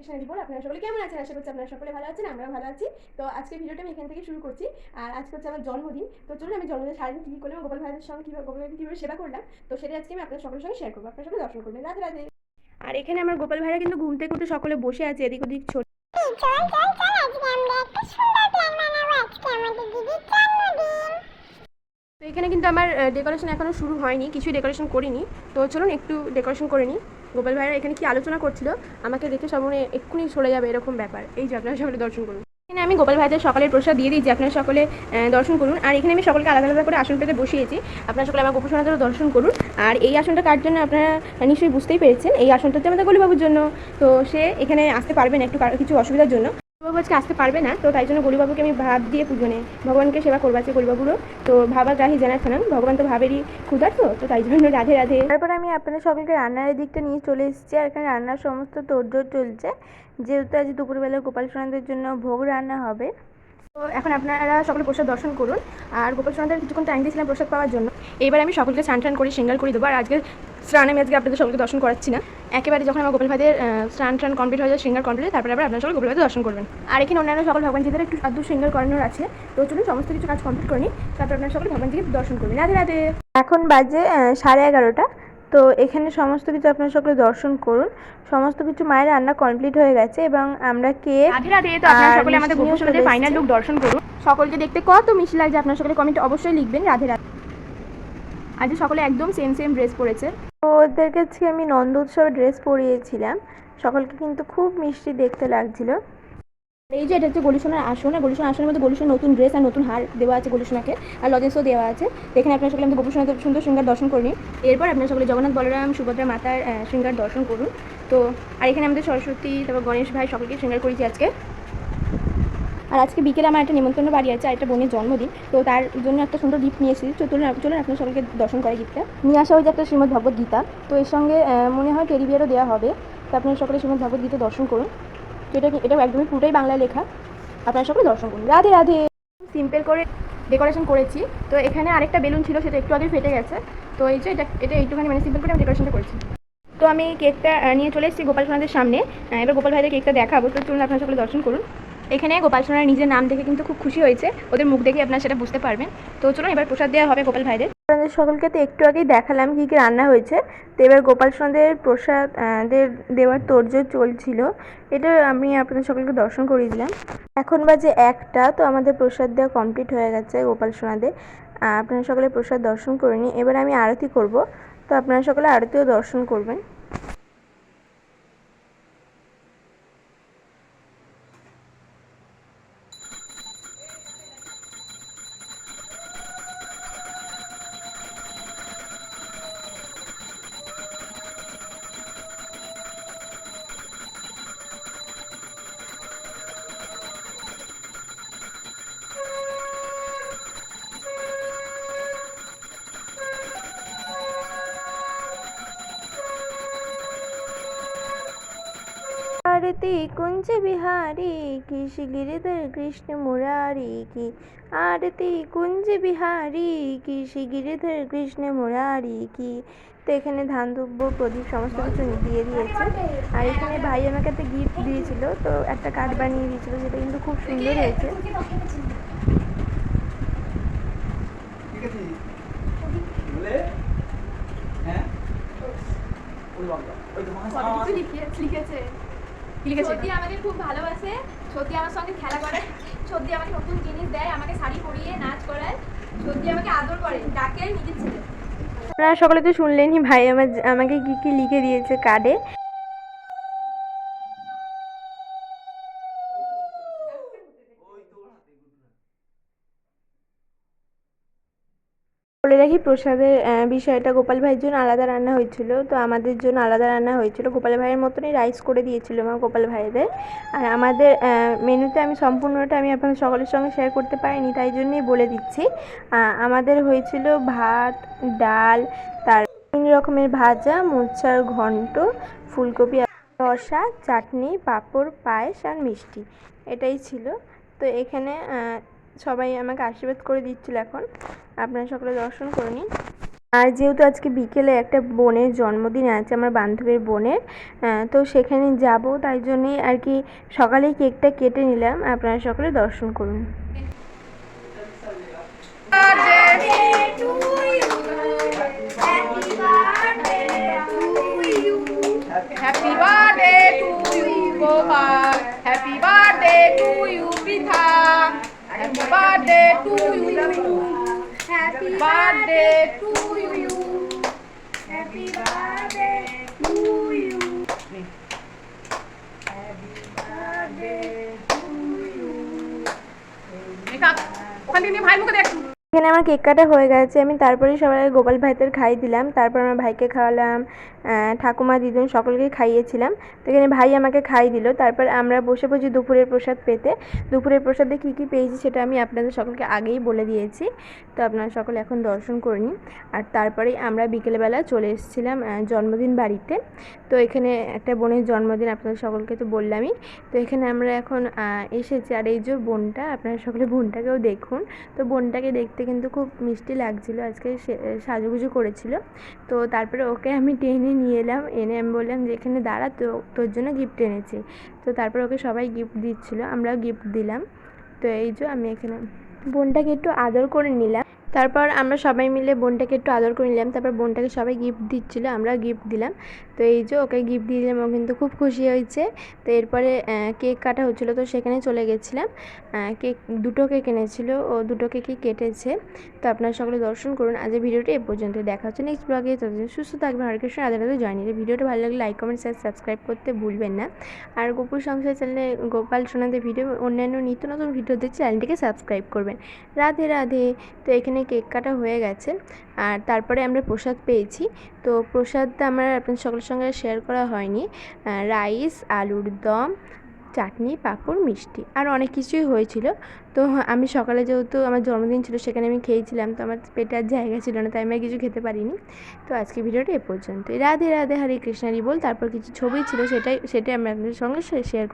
Krishna report আপনারা সকলে কেমন আছেন? আশা করছি আপনারা সকলে ভালো আছেন আমরা ভালো আছি। তো আজকে ভিডিওটা আমি এখান থেকে শুরু করছি। আর আজকে হচ্ছে আমার জন্মদিন। তো চলুন আমি জন্মদিন সারাদিন কী করলাম, গোপাল ভাইয়ের সঙ্গে কীভাবে গোপাল ভাইকে কীভাবে সেবা করলাম, তো সেটা আজকে আমি আপনার সকলের সঙ্গে শেয়ার করব। আপনার সঙ্গে দর্শন করবেন রাধে রাধে। আর এখানে আমার গোপাল ভাইরা কিন্তু ঘুম থেকে উঠে সকলে বসে আছে, এদিক ওদিক ছোট এখানে কিন্তু আমার ডেকোরেশন এখনও শুরু হয়নি, কিছুই ডেকোরেশন করিনি। তো চলুন একটু ডেকোরেশন করে নিই। গোপাল ভাইরা এখানে কি আলোচনা করছিল, আমাকে দেখে সব মনে এক্ষুনি সরে যাবে এরকম ব্যাপার। এই যে আপনারা সকলে দর্শন করুন। এখানে আমি গোপাল ভাইদের সকালের প্রসাদ দিয়ে দিয়েছি আপনারা সকলে দর্শন করুন। আর এখানে আমি সকলকে আলাদা আলাদা করে আসন পেতে বসিয়েছি। আপনারা সকলে আমার গোপসনাদেরও দর্শন করুন। আর এই আসনটা কার জন্য আপনারা নিশ্চয়ই বুঝতেই পেরেছেন, এই আসনটা হচ্ছে আমাদের গলিবাবুর জন্য। তো সে এখানে আসতে পারবে না, একটু কিছু অসুবিধার জন্য। গলিবাবু আজকে আসতে পারবে না, তো তাই জন্য গরিবাবুকে আমি ভাব দিয়ে পুজো নেই। ভগবানকে সেবা করব আজকে গরিবাবুরও। তো ভাবা গ্রাহী জানার খানান ভগবান তো ভাবেরই ক্ষুধার তো তো তাই জন্য রাধে রাধে। তারপর আমি আপনাদের সকলকে রান্নার দিকটা নিয়ে চলে এসেছি, আর এখানে রান্নার সমস্ত তোড়জোড় চলছে। যেহেতু আজ দুপুরবেলা গোপাল সোনাদের জন্য ভোগ রান্না হবে তো এখন আপনারা সকলে প্রসাদ দর্শন করুন। আর গোপাল সোনাদের কিছুক্ষণ টাইম দিয়েছিলাম প্রসাদ পাওয়ার জন্য। এবার আমি সকলকে স্নান টান করে সিঙ্গাল করে দেবো। আর আজকে স্নান আমি আজকে আপনাদের সকলকে দর্শন করাচ্ছি না। একেবারে যখন আমার গোপাল ভাইদের স্নান টান কমপ্লিট হয়ে যায় সিঙ্গার কমপ্লিট তারপরে আবার আপনারা সকল গোপাল ভাইদের দর্শন করবেন। আর এখানে অন্যান্য সকল ভগবানজিদের একটু আদু সিঙ্গার করানোর আছে। তো চলুন সমস্ত কিছু কাজ কমপ্লিট করে নিই। তারপর আপনারা সকলে ভগবানজিকে দর্শন করবেন। রাধে রাধে। এখন বাজে সাড়ে এগারোটা। তো এখানে সমস্ত কিছু আপনারা সকলে দর্শন করুন। সমস্ত কিছু মায়ের রান্না কমপ্লিট হয়ে গেছে এবং আমরা কে রাধে তো আপনারা সকলে আমাদের ফাইনাল লুক দর্শন করুন। সকলকে দেখতে কত মিষ্টি লাগছে আপনারা সকলে কমেন্টে অবশ্যই লিখবেন রাধে রাধে। আজ সকলে একদম সেম সেম ড্রেস পরেছে। তো ওদের কাছে আমি নন্দ উৎসবে ড্রেস পরিয়েছিলাম। সকলকে কিন্তু খুব মিষ্টি দেখতে লাগছিল। এই যে এটা হচ্ছে গলিশোনার আসন আর আসনের মধ্যে গলিশোনার নতুন ড্রেস আর নতুন হার দেওয়া আছে গলিশোনাকে, আর লজেন্সও দেওয়া আছে। এখানে আপনারা সকলে আমাদের গোপসোনাদের সুন্দর শৃঙ্গার দর্শন করে এরপর আপনার সকলে জগন্নাথ, বলরাম, সুভদ্রা মাতার শৃঙ্গার দর্শন করুন। তো, আর এখানে আমাদের সরস্বতী, তারপর গণেশ ভাই সকলকে শৃঙ্গার করেছি আজকে। আর আজকে বিকেলে আমার একটা নিমন্ত্রণ বাড়ি আছে, আর একটা বোনের জন্মদিন। তো তার জন্য একটা সুন্দর গিফট নিয়ে এসেছি। চলুন চলুন আপনার সকলকে দর্শন করে গিফটটা নিয়ে আসা হয়েছে একটা শ্রীমদ ভগবত গীতা তো এর সঙ্গে মনে হয় টেরি বিয়ারও দেওয়া হবে। তো আপনারা সকলে শ্রীমদ ভগবত গীতা দর্শন করুন। তো এটা এটা একদমই পুরোটাই বাংলায় লেখা। আপনারা সকলে দর্শন করুন। রাধে রাধে। সিম্পল করে ডেকোরেশন করেছি। তো এখানে আরেকটা বেলুন ছিল, সেটা একটু আগে ফেটে গেছে। তো এই যে এটা এটা একটুখানি মানে সিম্পল করে আমি ডেকোরেশনটা করেছি। তো আমি কেকটা নিয়ে চলে এসেছি গোপাল সোনাদের সামনে। এবার গোপাল ভাইদের কেকটা দেখাবো। তো চলুন আপনারা সকলে দর্শন করুন। এখানে গোপাল সোনার নিজের নাম দেখে কিন্তু খুব খুশি হয়েছে। ওদের মুখ দেখে আপনারা সেটা বুঝতে পারবেন। তো চলুন এবার প্রসাদ দেওয়া হবে গোপাল ভাইদের। আপনাদের সকলকে তো একটু আগেই দেখালাম কী কী রান্না হয়েছে। তো এবার গোপাল সোনাদের প্রসাদ আহ, দেওয়ার তোড়জোড় চলছিল। এটা আমি আপনাদের সকলকে দর্শন করিয়ে দিলাম। এখন যে একটা তো আমাদের প্রসাদ দেওয়া কমপ্লিট হয়ে গেছে গোপাল সোনাদের। আপনারা সকলে প্রসাদ দর্শন করে এবার আমি আরতি করব। তো আপনারা সকলে আরতিও দর্শন করবেন। आरती कुंज बिहारी की श्री गिरिधर कृष्ण मुरारी की आरती कुंज बिहारी की শ্রী গিরিধর কৃষ্ণ মুরারি কি তো এখানে ধান দুব্য প্রদীপ সমস্ত কিছু দিয়ে দিয়েছে আর এখানে ভাই আমাকে একটা গিফট দিয়েছিল তো একটা কার্ড বানিয়ে দিয়েছিল যেটা কিন্তু খুব সুন্দর হয়েছে ঠিক লিখে- লিখেছে। সত্যি আমাকে খুব ভালোবাসে সত্যি আমার সঙ্গে খেলা করে সত্যি আমাকে নতুন জিনিস দেয় আমাকে শাড়ি পরিয়ে নাচ করায় সত্যি আমাকে আদর করে ডাকে নিজের ছেলে। আপনারা সকলে তো শুনলেনই ভাই আমার আমাকে কি কি লিখে দিয়েছে কার্ডে। বলে রাখি প্রসাদের বিষয়টা গোপাল ভাইয়ের জন্য আলাদা রান্না হয়েছিল। তো আমাদের জন্য আলাদা রান্না হয়েছিল। গোপাল ভাইয়ের মতনই রাইস করে দিয়েছিল আমার গোপাল ভাইদের। আর আমাদের মেনুতে আমি সম্পূর্ণটা আমি আপনাদের সকলের সঙ্গে শেয়ার করতে পারিনি, তাই জন্যই বলে দিচ্ছি। আমাদের হয়েছিল ভাত, ডাল, তার বিভিন্ন রকমের ভাজা, মোচার ঘন্ট, ফুলকপি রসা চাটনি, পাঁপড়, পায়েস আর মিষ্টি। এটাই ছিল। তো এখানে সবাই আমাকে আশীর্বাদ করে দিচ্ছিল এখন। আপনারা সকলে দর্শন করে নিন। আর যেহেতু আজকে বিকেলে একটা বোনের জন্মদিন আছে, আমার বান্ধবীর বোনের তো সেখানে যাব, তাই জন্যই আর কি সকালেই কেকটা কেটে নিলাম। আপনারা সকলে দর্শন করুন। Happy birthday to you Gopal happy birthday to you happy birthday to you happy birthday to you ওখান থেকে নিয়ে ভাই মুখে দেখ এখানে আমার কেক কাটা হয়ে গেছে। আমি তারপরে সবাই গোপাল ভাইদের খাই দিলাম। তারপর আমার ভাইকে খাওয়ালাম ঠাকুমা, দিদুন সকলকে খাইয়েছিলাম। তো এখানে ভাই আমাকে খাই দিল। তারপর আমরা বসে বসে দুপুরের প্রসাদ পেতে। দুপুরের প্রসাদে কী কী পেয়েছি সেটা আমি আপনাদের সকলকে আগেই বলে দিয়েছি। তো আপনারা সকলে এখন দর্শন করে নিন। আর তারপরেই আমরা বিকেলবেলা চলে এসেছিলাম জন্মদিন বাড়িতে। তো এখানে একটা বোনের জন্মদিন আপনাদের সকলকে তো বললামই। তো এখানে আমরা এখন এসেছি। আর এই যে বোনটা, আপনারা সকলে বোনটাকেও দেখুন। তো বোনটাকে দেখতে কিন্তু খুব মিষ্টি লাগছিল। আজকে সাজুগুজু করেছিল। তো তারপরে ওকে আমি টেনে নিয়ে এলাম। এনে আমি বললাম যে, এখানে দাঁড়া, তো তোর জন্য গিফট এনেছি। তো তারপর ওকে সবাই গিফট দিচ্ছিল, আমরাও গিফট দিলাম। তো এই যে আমি এখানে, বোনটাকে একটু আদর করে নিলাম। তারপর আমরা সবাই মিলে বোনটাকে একটু আদর করে নিলাম। তারপর বোনটাকে সবাই গিফট দিচ্ছিল, আমরা গিফট দিলাম। তো এই যে ওকে গিফট দিয়ে দিলাম, ও কিন্তু খুব খুশি হয়েছে। তো এরপরে কেক কাটা হচ্ছিল, তো সেখানে চলে গেছিলাম। কেক দুটো কেক এনেছিলো, ও দুটো কেকই কেটেছে। তো আপনারা সকলে দর্শন করুন। আজ ভিডিওটি এ পর্যন্ত দেখা হচ্ছে নেক্সট ব্লগে ততদিন সুস্থ থাকবেন, হরে কৃষ্ণ, রাধে রাধে, জয় নিলে। ভিডিওটা ভালো লাগলে লাইক কমেন্ট শেয়ার সাবস্ক্রাইব করতে ভুলবেন না। আর গোপুর সংসার চ্যানেলে গোপাল সোনাদের ভিডিও, অন্যান্য নিত্য নতুন ভিডিও দেখতে চ্যানেলটিকে সাবস্ক্রাইব করবেন। রাধে রাধে। তো এখানে কেক কাটা হয়ে গেছে। আর তারপরে আমরা প্রসাদ পেয়েছি। তো প্রসাদটা আমার আপনাদের সকলের সঙ্গে শেয়ার করা হয়নি। রাইস আলুর দম, চাটনি, পাঁপড়, মিষ্টি আর অনেক কিছুই হয়েছিল। তো আমি সকালে যেহেতু আমার জন্মদিন ছিল সেখানে আমি খেয়েছিলাম, তো আমার পেটে আর জায়গা ছিল না, তাই আমি আর কিছু খেতে পারিনি। তো আজকে ভিডিওটা এ পর্যন্ত রাধে রাধে, হরে কৃষ্ণারি বল, তারপর কিছু ছবি ছিল সেটাই সেটাই আমি আপনাদের সঙ্গে শেয়ার